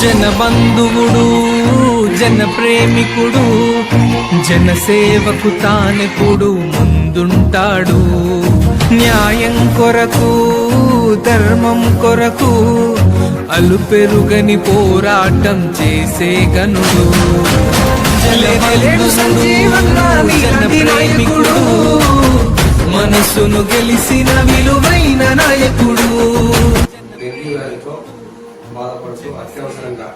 జన బంధువుడు జన ప్రేమికుడు జన సేవకు ముందుంటాడు. న్యాయం కొరకు ధర్మం కొరకు అలుపెరుగని పోరాటం చేసే గనుడు. జన ప్రేమికుడు మనసును గెలిసిన విలువైన నాయ బాధపడుతూ అత్యవసరంగా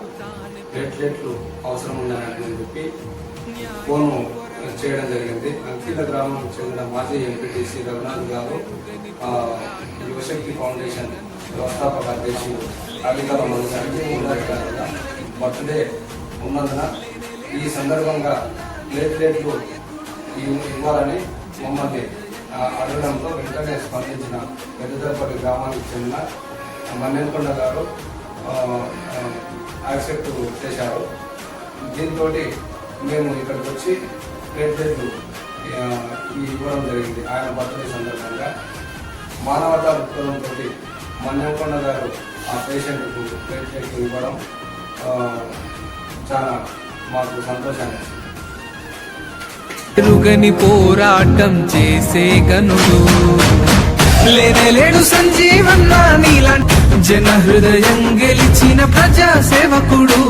ప్లేట్లెట్లు అవసరం ఉన్నాయని చెప్పి ఫోను చేయడం జరిగింది. అంకిత గ్రామం చెందిన మాజీ ఎంపీటీసీ రఘునాథ్ గారు యువశక్తి ఫౌండేషన్ వ్యవస్థాపక అధ్యక్షులు అధికార గారు బర్త్డే ఉన్నందున ఈ సందర్భంగా ప్లేట్లెట్లు ఇవ్వాలని మమ్మల్ని అడగడంతో వెంటనే స్పందించిన పెద్దదరపల్లి గ్రామానికి చెందిన మన్నెంకొండ గారు యాక్సెప్ట్ చేశారు. దీంతో మేము ఇక్కడికి వచ్చి ప్లేట్లెట్లు ఇవ్వడం జరిగింది. ఆయన బర్త్డే సందర్భంగా. మానవతా దృక్పథంతో మన్నెంకొండ గారు ఆ పేషెంట్కు ప్లేట్లెట్లు ఇవ్వడం చాలా మాకు సంతోషాన్ని ఇచ్చింది. ఎరుగని పోరాటం చేసే గనుడు. లేనేలేడు సంజీవన్న నీలాంటి జన హృదయం ప్రజా సేవకుడు